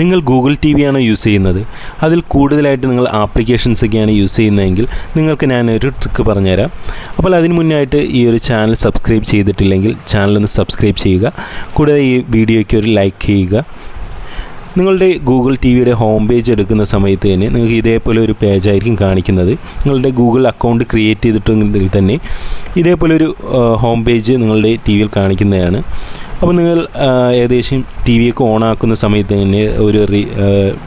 നിങ്ങൾ Google T വിയാണ് use ചെയ്യുന്നത്? അതിൽ കൂടുതലായിട്ട് നിങ്ങൾ ആപ്ലിക്കേഷൻസ് ഒക്കെയാണ് യൂസ് ചെയ്യുന്നതെങ്കിൽ നിങ്ങൾക്ക് ഞാനൊരു ട്രിക്ക് പറഞ്ഞുതരാം. അപ്പോൾ അതിന് മുന്നായിട്ട് ഈ ഒരു ചാനൽ സബ്സ്ക്രൈബ് ചെയ്തിട്ടില്ലെങ്കിൽ ചാനലൊന്ന് സബ്സ്ക്രൈബ് ചെയ്യുക. കൂടാതെ ഈ വീഡിയോയ്ക്ക് ഒരു ലൈക്ക് ചെയ്യുക. നിങ്ങളുടെ ഗൂഗിൾ ടി വിയുടെ ഹോം പേജ് എടുക്കുന്ന സമയത്ത് തന്നെ നിങ്ങൾക്ക് ഇതേപോലെ ഒരു പേജായിരിക്കും കാണിക്കുന്നത്. നിങ്ങളുടെ ഗൂഗിൾ അക്കൗണ്ട് ക്രിയേറ്റ് ചെയ്തിട്ടുണ്ടെങ്കിൽ തന്നെ ഇതേപോലെ ഒരു ഹോം പേജ് നിങ്ങളുടെ ടി വിയിൽ കാണിക്കുന്നതാണ്. അപ്പോൾ നിങ്ങൾ ഏകദേശം ടി വിയൊക്കെ ഓൺ ആക്കുന്ന സമയത്ത് തന്നെ ഒരു റീ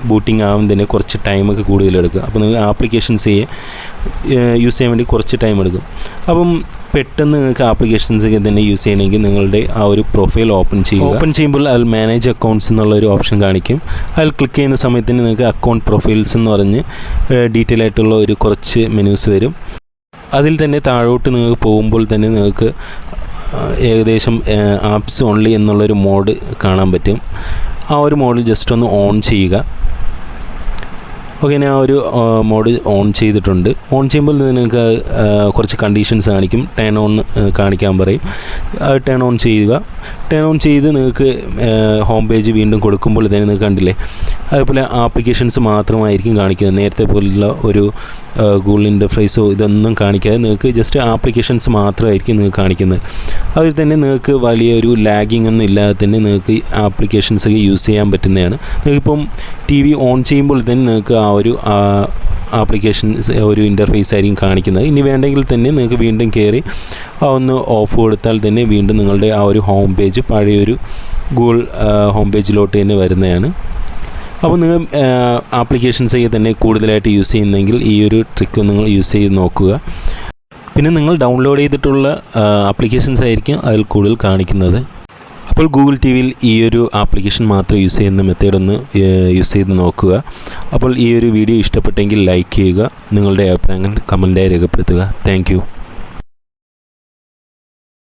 ബൂട്ടിംഗ് ആവുമ്പോൾ തന്നെ കുറച്ച് ടൈമൊക്കെ കൂടുതലെടുക്കും അപ്പോൾ നിങ്ങൾ ആപ്ലിക്കേഷൻസ് യൂസ് ചെയ്യാൻ വേണ്ടി കുറച്ച് ടൈം എടുക്കും. അപ്പം പെട്ടെന്ന് നിങ്ങൾക്ക് ആപ്ലിക്കേഷൻസ് ഒക്കെ തന്നെ യൂസ് ചെയ്യണമെങ്കിൽ നിങ്ങളുടെ ആ ഒരു പ്രൊഫൈൽ ഓപ്പൺ ചെയ്യുക. ഓപ്പൺ ചെയ്യുമ്പോൾ അതിൽ മാനേജ് അക്കൗണ്ട്സ് എന്നുള്ള ഒരു ഓപ്ഷൻ കാണിക്കും. അതിൽ ക്ലിക്ക് ചെയ്യുന്ന സമയത്ത് തന്നെ നിങ്ങൾക്ക് അക്കൗണ്ട് പ്രൊഫൈൽസ് എന്ന് പറഞ്ഞ് ഡീറ്റെയിൽ ആയിട്ടുള്ള ഒരു കുറച്ച് മെനൂസ് വരും. അതിൽ തന്നെ താഴോട്ട് നിങ്ങൾക്ക് പോകുമ്പോൾ തന്നെ നിങ്ങൾക്ക് ഏകദേശം ആപ്സ് ഓൺലി എന്നുള്ളൊരു മോഡ് കാണാൻ പറ്റും. ആ ഒരു മോഡ് ജസ്റ്റ് ഒന്ന് ഓൺ ചെയ്യുക. ഓക്കെ ഞാൻ ഒരു മോഡ് ഓൺ ചെയ്തിട്ടുണ്ട്. ഓൺ ചെയ്യുമ്പോൾ നിങ്ങൾക്ക് കുറച്ച് കണ്ടീഷൻസ് കാണിക്കും. ടേൺ ഓൺ കാണിക്കാൻ പറയും. ടേൺ ഓൺ ചെയ്യുക. ടേൺ ഓൺ ചെയ്ത് നിങ്ങൾക്ക് ഹോം പേജ് വീണ്ടും കൊടുക്കുമ്പോൾ തന്നെ നിങ്ങൾക്ക് കണ്ടില്ലേ? അതേപോലെ ആപ്ലിക്കേഷൻസ് മാത്രമായിരിക്കും കാണിക്കുന്നത് നേരത്തെ പോലുള്ള ഒരു ഗൂഗിൾ ഇന്റർഫേസോ ഇതൊന്നും കാണിക്കാതെ നിങ്ങൾക്ക് ജസ്റ്റ് ആപ്ലിക്കേഷൻസ് മാത്രമായിരിക്കും നിങ്ങൾക്ക് കാണിക്കുന്നത്. അതിൽ തന്നെ നിങ്ങൾക്ക് വലിയൊരു ലാഗിങ് ഒന്നും ഇല്ലാതെ തന്നെ നിങ്ങൾക്ക് ആപ്ലിക്കേഷൻസ് യൂസ് ചെയ്യാൻ പറ്റുന്നതാണ്. നിങ്ങൾക്കിപ്പം ടി വി ഓൺ ചെയ്യുമ്പോൾ തന്നെ നിങ്ങൾക്ക് ആ ഒരു ആപ്ലിക്കേഷൻ ഒരു ഇന്റർഫേസ് ആയിരിക്കും കാണിക്കുന്നത്. ഇനി വേണ്ടെങ്കിൽ തന്നെ നിങ്ങൾക്ക് വീണ്ടും കയറി ഒന്ന് ഓഫ് കൊടുത്താൽ തന്നെ വീണ്ടും നിങ്ങളുടെ ആ ഒരു ഹോം പേജ് പഴയൊരു ഗൂഗിൾ ഹോം പേജിലോട്ട് തന്നെ വരുന്നതാണ്. അപ്പോൾ നിങ്ങൾ ആപ്ലിക്കേഷൻസ് ഒക്കെ തന്നെ കൂടുതലായിട്ട് യൂസ് ചെയ്യുന്നെങ്കിൽ ഈ ഒരു ട്രിക്ക് നിങ്ങൾ യൂസ് ചെയ്ത് നോക്കുക. പിന്നെ നിങ്ങൾ ഡൗൺലോഡ് ചെയ്തിട്ടുള്ള ആപ്ലിക്കേഷൻസ് ആയിരിക്കും അതിൽ കൂടുതൽ കാണിക്കുന്നത്. അപ്പോൾ ഗൂഗിൾ ടി വിയിൽ ഈ ഒരു ആപ്ലിക്കേഷൻ മാത്രം യൂസ് ചെയ്യുന്ന മെത്തേഡ് ഒന്ന് യൂസ് ചെയ്ത് നോക്കുക. അപ്പോൾ ഈ ഒരു വീഡിയോ ഇഷ്ടപ്പെട്ടെങ്കിൽ ലൈക്ക് ചെയ്യുക. നിങ്ങളുടെ അഭിപ്രായങ്ങൾ കമന്റായി രേഖപ്പെടുത്തുക. താങ്ക്